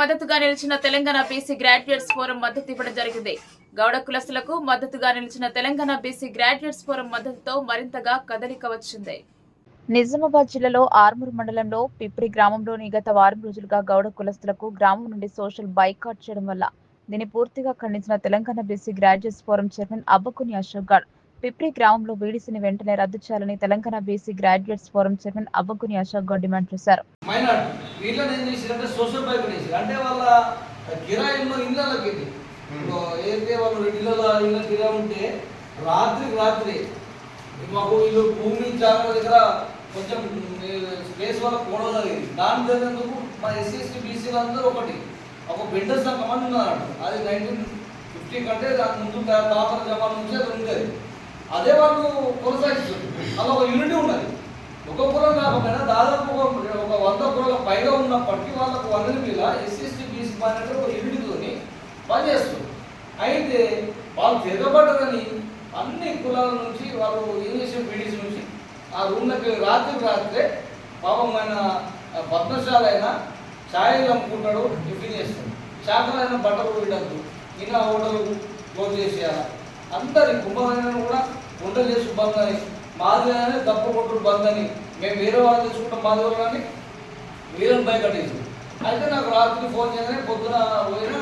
మద్దతుగా నిలిచిన Telangana BC graduates forum మద్దతు ఇవ్వడం జరిగింది. గౌడ కులస్తులకు మద్దతుగా నిలిచిన తెలంగాణ బీసీ గ్రాడ్యుయేట్స్ ఫోరం మద్దతుతో మరింతగా కదలిక వచ్చింది. నిజామాబాద్ జిల్లాలో ఆర్మూర్ మండలంలో పిప్రి గ్రామంలోని గత వారం రోజులుగా గౌడ కులస్తులకు గ్రామం నుండి సోషల్ బైకాట్ చేయడం వల్ల దీన్ని పూర్తిగా ఖండించిన Telangana BC graduates forum chairman Abbakuni Ashok Gadpipri గ్రామంలో బీడీసీని వెంటనే రద్దు చేయాలని Telangana BC graduates forum chairman Abbakuni Ashok Goud demand చేశారు. మైనార్టీ అంటే వాళ్ళ కిరాయిల్లో ఇళ్ళకి ఏదైతే వాళ్ళు ఇళ్ళలో ఇళ్ళ కిరాయి ఉంటే రాత్రికి రాత్రి మాకు వీళ్ళు భూమి జాగ్రత్త దగ్గర కొంచెం స్పేస్ వల్ల పోవడం జరిగింది. దాని జరిగినందుకు మా ఎస్సీ ఎస్టీ బీసీలు అందరూ ఒకటి. ఒక బిల్డర్స్ కమాండ్ అని ఉన్నారు అది నైన్టీన్ ఫిఫ్టీ కంటే దాని ముందు తాతల జమాన్ నుంచి అది ఉండేది. అదే వాళ్ళు కొనసాగిస్తుంది అలా ఒక యూనిటీ ఉన్నది. ఒక కులం కాకపోయినా దాదాపు ఒక వంద కులం పైగా ఉన్నప్పటికీ వాళ్ళకు వందల మీద ఎస్సీ బీసీ మైనార్టీ ఒక యూనిటీతోని పనిచేస్తుంది అయితే వాళ్ళు తిరగబడ్డరని అన్ని కులాల నుంచి వాళ్ళు ఇంగ్లీష్ బీడీసీ నుంచి? ఆ రూమ్లకి రాత్రి రాత్రే పాపం ఆయన పద్మశాల అయినా ఛాయలు అమ్ముకుంటాడు టిఫిన్ చేస్తాడు చేపలైన బట్టలు వీడద్దు ఇంకా హోటల్ క్లోజ్ చేసేయాలి అందరి కుంభమైన కూడా వంటలు చేసి బంద్ అని మాది తప్పు కొట్టుడు బంద్ అని మేము వేరే వాళ్ళు తెచ్చుకుంటాం మాది కానీ వీళ్ళని భయ అయితే నాకు రాత్రి ఫోన్ చేయగానే పొద్దున పోయినా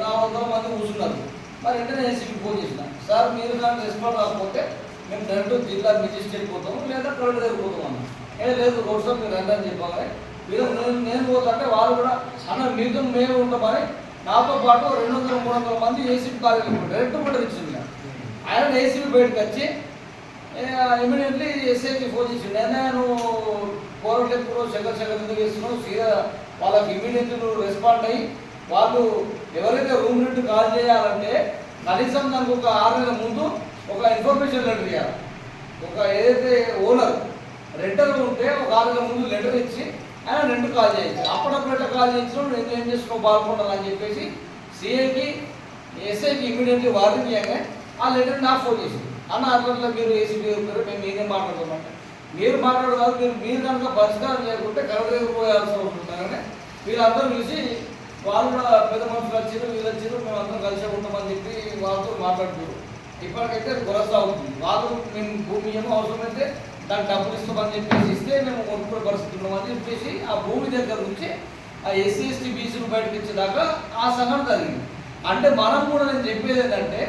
నాలుగు వందల మంది కూర్చున్నారు. మరి వెంటనే ఏసీకి ఫోన్ చేసిన. సార్ మీరు కానీ రెస్పాండ్ రాకపోతే మేము డైరెక్ట్ జిల్లా మెజిస్ట్రేట్ పోతాము లేదా కలెక్టర్ దగ్గర పోతాం అన్న ఏ లేదు రోడ్స్ మీరు రండి అని చెప్పగానే వీళ్ళు నేను నేను పోతుంటే వాళ్ళు కూడా అన్న మీతో మేము ఉంటామని నాతో పాటు రెండు వందల మూడు వందల మంది ఏసీపీ కాలేజీలో డైరెక్ట్ కూడా ఇచ్చింది. ఏసీబీ ఏసీపీ బయటకు వచ్చి ఇమీడియట్లీ ఎస్ఐకి ఫోన్ చేసి నేను కోరట్ ఎప్పుడు శంకర్ శంకర్ ఎందుకు చేస్తున్నావు? సీదా వాళ్ళకి ఇమీడియట్లీ నువ్వు రెస్పాండ్ అయ్యి వాళ్ళు ఎవరైతే రూమ్ రెంట్ కాల్ చేయాలంటే కనీసం దానికి ఒక ఆరు నెలల ముందు ఒక ఇన్ఫర్మేషన్ లెటర్ ఇవ్వాలి ఒక ఏదైతే ఓనర్ రెంటర్ ఉంటే ఒక ఆరు నెలల ముందు లెటర్ ఇచ్చి ఆయన రెంట్ కాల్ చేయొచ్చు అప్పుడప్పుడు ఎట్లా కాల్ చేయించడం నేను ఏం చేసుకో బాగుండాలని చెప్పేసి సిఐకి ఎస్ఐకి ఇమీడియట్లీ వార్నింగ్ చేయగానే ఆ లెటర్ నాకు ఫోన్ చేసింది. అన్న అట్లా మీరు ఏసీపీ ఉన్నారు మేము మీరేం మాట్లాడుతున్నాం? మీరు మాట్లాడదు కాదు మీరు మీరు కనుక పరిష్కారం లేకుంటే కరెక్ట్ దగ్గర పోయాల్సి ఉంటున్నారని వీళ్ళందరూ చూసి వాళ్ళు కూడా పెద్ద మనుషులు వచ్చారు వీళ్ళు వచ్చారు మేము అందరం కలిసి ఉంటామని చెప్పి వాళ్ళతో మాట్లాడుతారు ఇప్పటికైతే కొనసాగుతుంది. వాళ్ళు మేము భూమి ఏమో అవసరమైతే దానికి డబ్బులు ఇస్తామని చెప్పేసి ఇస్తే మేము కొనుక్కునే పరిస్థితి ఉన్నామని చెప్పేసి ఆ భూమి దగ్గర నుంచి ఆ ఎస్సీ ఎస్టీ బీసీలు బయటకు ఇచ్చేదాకా ఆ సంఘటన జరిగింది. అంటే మనం కూడా నేను చెప్పేది ఏంటంటే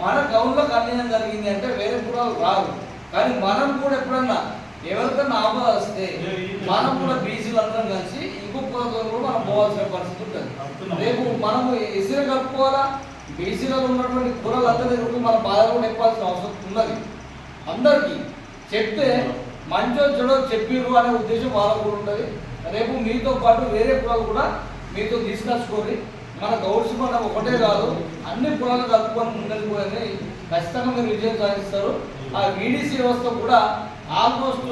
మన గౌన్లకు అన్యాయం జరిగింది అంటే వేరే కులాలు రాదు కానీ మనం కూడా ఎప్పుడన్నా ఎవరికన్నా ఆపద వస్తే మనం కూడా బీసీలు అందరం కలిసి ఇంకో కులతో కూడా మనం పోవాల్సిన పరిస్థితి ఉంటుంది. రేపు మనము ఎసిరి కలుపుకోవాలా? బీసీలలో ఉన్నటువంటి కులాలు అందరి దగ్గర మన బాధలు కూడా చెప్పాల్సిన అవసరం ఉన్నది. అందరికీ చెప్తే మంచో చెడో చెప్పిర్రు అనే ఉద్దేశం వాళ్ళకు కూడా ఉంటుంది. రేపు మీతో పాటు వేరే కులాలు కూడా మీతో తీసుకొచ్చుకోరి మన గౌడ్స్ మనం ఒకటే కాదు అన్ని కులాలు కలుపుకొని ముందరిపోయి ఖచ్చితంగా మీరు విజయం సాధిస్తారు. ఆ వీడీసీ వ్యవస్థ కూడా ఆల్మోస్ట్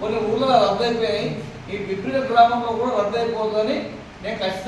కొన్ని ఊళ్ళో రద్దయిపోయాయి. ఈ విపరీత గ్రామంలో కూడా రద్దయిపోతుందని నేను ఖచ్చితంగా